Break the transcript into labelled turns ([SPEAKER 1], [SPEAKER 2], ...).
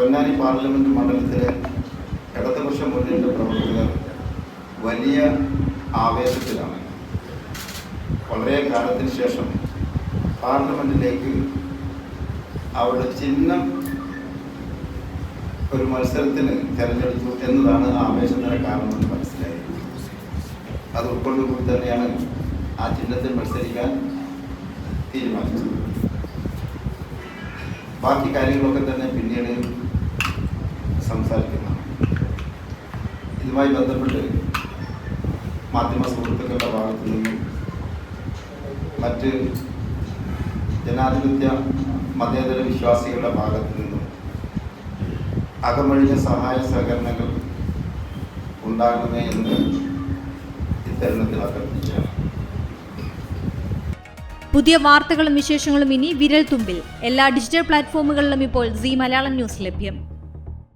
[SPEAKER 1] Ponnani parliament മണ്ഡലത്തിലെ ഇടതുപക്ഷ മുന്നണിയുടെ പ്രവർത്തകർ വലിയ ആവേശത്തിലാണ്. വളരെ കാലത്തിന് ശേഷം പാർലമെന്റിലേക്ക് അവരുടെ ചിഹ്നം ഒരു മത്സരത്തിന് തിരഞ്ഞെടുത്തു എന്നതാണ് ആവേശത്തിന് കാരണമെന്ന് മനസ്സിലായി. അത് ഉൾക്കൊണ്ടുകൂടി തന്നെയാണ് ആ ചിഹ്നത്തിൽ മത്സരിക്കാൻ തീരുമാനിച്ചത്. ബാക്കി കാര്യങ്ങളൊക്കെ തന്നെ പിന്നീട് ഇതുമായി ബന്ധപ്പെട്ട് മാധ്യമ സുഹൃത്തുക്കളുടെ ഭാഗത്തു നിന്നും മറ്റ് ജനാധിപത്യ മതേതര വിശ്വാസികളുടെ ഭാഗത്തു നിന്നും അകമഴിഞ്ഞ സഹായ സഹകരണങ്ങൾ ഉണ്ടാകണമേ എന്ന് ഇത്തരുണത്തിൽ അഭ്യർത്ഥിക്കുകയാണ്
[SPEAKER 2] പുതിയ വാർത്തകളും വിശേഷങ്ങളും ഇനി വിരൽ തുമ്പിൽ എല്ലാ ഡിജിറ്റൽ പ്ലാറ്റ്ഫോമുകളിലും ഇപ്പോൾ സി മലയാളം ന്യൂസ് ലഭ്യം.